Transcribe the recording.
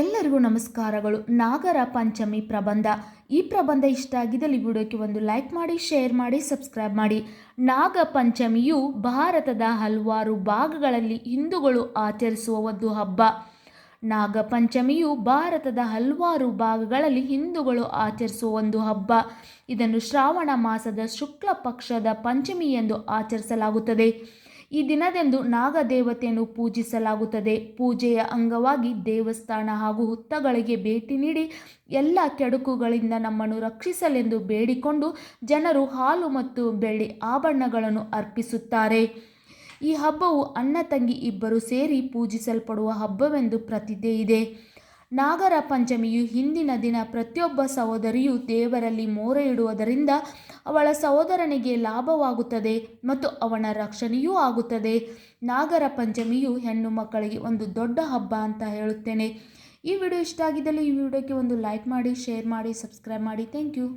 ಎಲ್ಲರಿಗೂ ನಮಸ್ಕಾರಗಳು. ನಾಗರ ಪಂಚಮಿ ಪ್ರಬಂಧ. ಈ ಪ್ರಬಂಧ ಇಷ್ಟ ಆಗಿದ್ದಲ್ಲಿ ವಿಡಿಯೋಕ್ಕೆ ಒಂದು ಲೈಕ್ ಮಾಡಿ, ಶೇರ್ ಮಾಡಿ, ಸಬ್ಸ್ಕ್ರೈಬ್ ಮಾಡಿ. ನಾಗ ಪಂಚಮಿಯು ಭಾರತದ ಹಲವಾರು ಭಾಗಗಳಲ್ಲಿ ಹಿಂದೂಗಳು ಆಚರಿಸುವ ಒಂದು ಹಬ್ಬ. ನಾಗ ಪಂಚಮಿಯು ಭಾರತದ ಹಲವಾರು ಭಾಗಗಳಲ್ಲಿ ಹಿಂದೂಗಳು ಆಚರಿಸುವ ಒಂದು ಹಬ್ಬ. ಇದನ್ನು ಶ್ರಾವಣ ಮಾಸದ ಶುಕ್ಲ ಪಕ್ಷದ ಪಂಚಮಿ ಎಂದು ಆಚರಿಸಲಾಗುತ್ತದೆ. ಈ ದಿನದಂದು ನಾಗದೇವತೆಯನ್ನು ಪೂಜಿಸಲಾಗುತ್ತದೆ. ಪೂಜೆಯ ಅಂಗವಾಗಿ ದೇವಸ್ಥಾನ ಹಾಗೂ ಹುತ್ತಗಳಿಗೆ ಭೇಟಿ ನೀಡಿ ಎಲ್ಲ ಕೆಡುಕುಗಳಿಂದ ನಮ್ಮನ್ನು ರಕ್ಷಿಸಲೆಂದು ಬೇಡಿಕೊಂಡು ಜನರು ಹಾಲು ಮತ್ತು ಬೆಳ್ಳಿ ಆಭರಣಗಳನ್ನು ಅರ್ಪಿಸುತ್ತಾರೆ. ಈ ಹಬ್ಬವು ಅಣ್ಣ, ತಂಗಿ ಇಬ್ಬರು ಸೇರಿ ಪೂಜಿಸಲ್ಪಡುವ ಹಬ್ಬವೆಂದು ಪ್ರತಿದೆ ಇದೆ. ನಾಗರ ಪಂಚಮಿಯು ಹಿಂದಿನ ದಿನ ಪ್ರತಿಯೊಬ್ಬ ಸಹೋದರಿಯು ದೇವರಲ್ಲಿ ಮೋರೆ ಇಡುವುದರಿಂದ ಅವಳ ಸಹೋದರನಿಗೆ ಲಾಭವಾಗುತ್ತದೆ ಮತ್ತು ಅವನ ರಕ್ಷಣೆಯೂ ಆಗುತ್ತದೆ. ನಾಗರ ಪಂಚಮಿಯು ಹೆಣ್ಣು ಮಕ್ಕಳಿಗೆ ಒಂದು ದೊಡ್ಡ ಹಬ್ಬ ಅಂತ ಹೇಳುತ್ತೇನೆ. ಈ ವಿಡಿಯೋ ಇಷ್ಟ ಆಗಿದ್ದಲ್ಲಿ ಈ ವಿಡಿಯೋಕ್ಕೆ ಒಂದು ಲೈಕ್ ಮಾಡಿ, ಶೇರ್ ಮಾಡಿ, ಸಬ್ಸ್ಕ್ರೈಬ್ ಮಾಡಿ. Thank you.